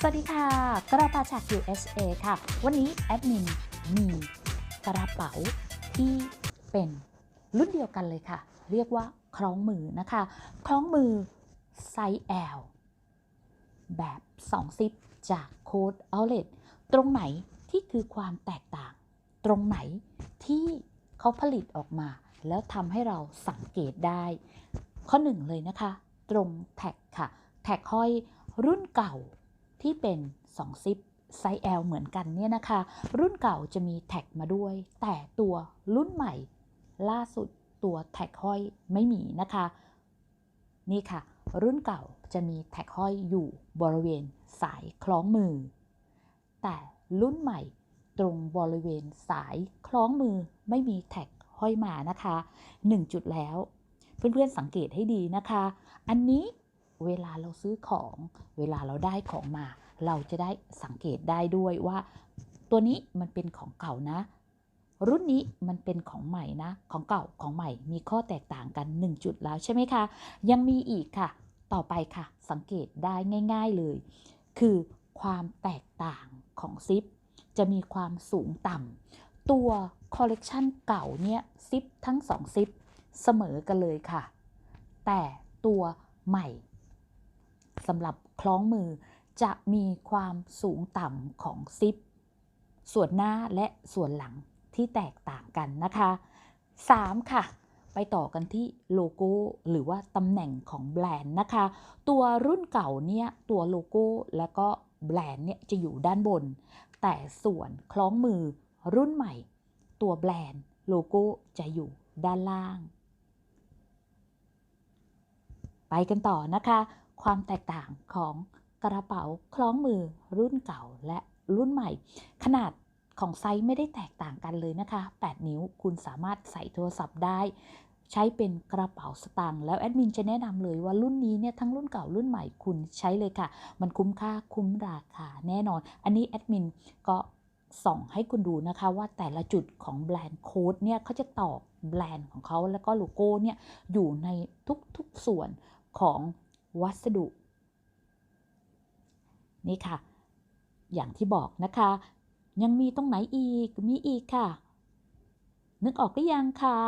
สวัสดีค่ะ กระเป๋าจาก USA ค่ะ วันนี้แอดมินมีกระเป๋าที่เป็นรุ่นเดียวกันเลยค่ะ เรียกว่าคล้องมือนะคะ คล้องมือไซส์ L แบบ 2 ซิปจากโค้ด Outlet ตรงไหนที่คือความแตกต่าง ตรงไหนที่เขาผลิตออกมา แล้วทำให้เราสังเกตได้ ข้อหนึ่งเลยนะคะ ตรงแท็กค่ะ แท็กห้อยรุ่นเก่า ที่เป็น2ซิปไซส์ L เหมือนกันเนี่ยนะคะ รุ่นเก่าจะมีแท็กมาด้วย แต่ตัวรุ่นใหม่ ล่าสุดตัวแท็กห้อยไม่มีนะคะ นี่ค่ะ รุ่นเก่าจะมีแท็กห้อยอยู่บริเวณสายคล้องมือ แต่รุ่นใหม่ตรงบริเวณสายคล้องมือไม่มีแท็กห้อยมานะคะ 1 จุดแล้ว เพื่อนๆสังเกตให้ดีนะคะ อันนี้ เวลาเราซื้อของ เวลาเราได้ของมา เราจะได้สังเกตได้ด้วยว่า ตัวนี้มันเป็นของเก่านะ รุ่นนี้มันเป็นของใหม่นะ ของเก่าของใหม่มีข้อแตกต่างกัน 1 จุดแล้วใช่ไหมคะ ยังมีอีกค่ะ ต่อไปค่ะ สังเกตได้ง่าย ๆเลย คือความแตกต่างของซิปจะมีความสูงต่ำตัวคอลเลกชันเก่าเนี่ยซิปทั้ง2ซิปเสมอกันเลยค่ะ แต่ตัวใหม่ สำหรับคล้องมือจะมีความสูงต่ำของซิป ส่วนหน้าและส่วนหลังที่แตกต่างกันนะคะ 3. ค่ะ ไปต่อกันที่โลโก้หรือว่าตำแหน่งของแบรนด์นะคะ ตัวรุ่นเก่าเนี่ยตัวโลโก้แล้วก็แบรนด์เนี่ยจะอยู่ด้านบน แต่ส่วนคล้องมือรุ่นใหม่ ตัวแบรนด์โลโก้จะอยู่ด้านล่าง ไปกันต่อนะคะ ความแตกต่างของกระเป๋าคล้องมือรุ่นเก่าและรุ่นใหม่ ขนาดของไซส์ไม่ได้แตกต่างกันเลยนะคะ 8 นิ้วคุณสามารถใส่โทรศัพท์ได้ ใช้เป็นกระเป๋าสตางค์แล้วแอดมินจะแนะนำเลยว่ารุ่นนี้เนี่ยทั้งรุ่นเก่ารุ่นใหม่คุณใช้เลยค่ะ มันคุ้มค่าคุ้มราคาแน่นอน อันนี้แอดมินก็ส่องให้คุณดูนะคะว่าแต่ละจุดของแบรนด์โค้ดเนี่ยเขาจะตอกแบรนด์ของเขาแล้วก็โลโก้เนี่ยอยู่ในทุกๆส่วนของ วัสดุ นี่ค่ะ อย่างที่บอกนะคะ ยังมีตรงไหนอีก มีอีกค่ะ นึกออกหรือยังคะ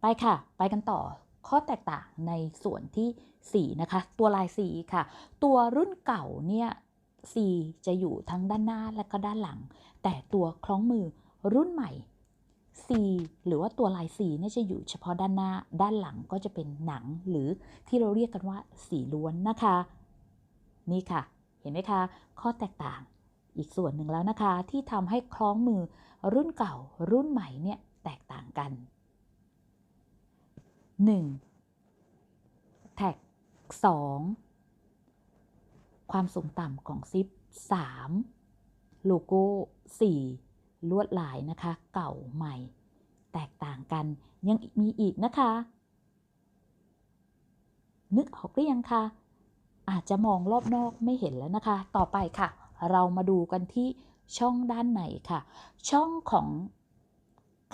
ไปค่ะ ไปกันต่อ ข้อแตกต่างในส่วนที่ 4 นะคะ ตัวลายสีค่ะ ตัวรุ่นเก่าเนี่ยสีจะอยู่ทั้งด้านหน้าและก็ด้านหลัง แต่ตัวคล้องมือรุ่นใหม่ C หรือว่าตัวลายสีเนี่ยจะอยู่เฉพาะด้านหน้า ด้านหลังก็จะเป็นหนังหรือที่เราเรียกกันว่าสีล้วนนะคะ นี่ค่ะ เห็นไหมคะ ข้อแตกต่างอีกส่วนหนึ่งแล้วนะคะ ที่ทำให้คล้องมือรุ่นเก่ารุ่นใหม่เนี่ยแตกต่างกัน 1. แท็ก 2. ความสูงต่ำของซิป 3. โลโก้ 4. ลวดลายนะคะ เก่าใหม่ แตกต่างกันยังมีอีกนะคะ นึกออกหรือยังคะอาจจะมองรอบนอกไม่เห็นแล้วนะคะ ต่อไปค่ะ เรามาดูกันที่ช่องด้านในค่ะ ช่องของ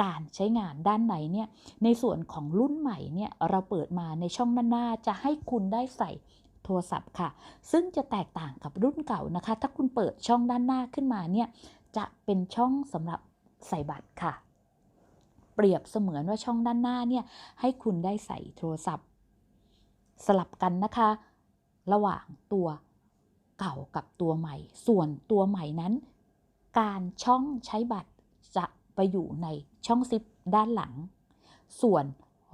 การใช้งานด้านในเนี่ย ในส่วนของรุ่นใหม่เนี่ย เราเปิดมาในช่องด้านหน้าจะให้คุณได้ใส่โทรศัพท์ค่ะ ซึ่งจะแตกต่างกับรุ่นเก่านะคะ ถ้าคุณเปิดช่องด้านหน้าขึ้นมาเนี่ย จะเป็นช่องสำหรับใส่บัตรค่ะ เปรียบเสมือนว่าช่องด้านหน้าเนี่ยให้คุณได้ใส่โทรศัพท์ สลับกันนะคะ ระหว่างตัวเก่ากับตัวใหม่ ส่วนตัวใหม่นั้น การช่องใช้บัตรจะไปอยู่ในช่องซิปด้านหลัง ส่วน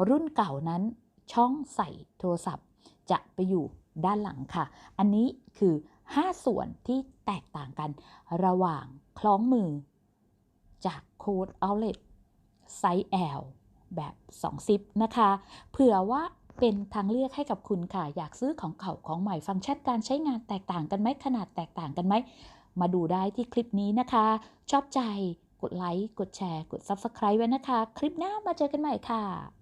รุ่นเก่านั้นช่องใส่โทรศัพท์ จะไปอยู่ด้านหลังค่ะ อันนี้คือ 5 ส่วนที่แตกต่างกันระหว่างคล้องมือ จากโค้ด Outlet ไซส์ L แบบ2ซิปนะคะ เผื่อว่าเป็นทางเลือกให้กับคุณค่ะ อยากซื้อของเก่าของใหม่ฟังก์ชันการใช้งานแตกต่างกันไหมขนาดแตกต่างกันไหม มาดูได้ที่คลิปนี้นะคะ ชอบใจกดไลค์ กดแชร์ กด Subscribe ไว้นะคะ คลิปหน้ามาเจอกันใหม่ค่ะ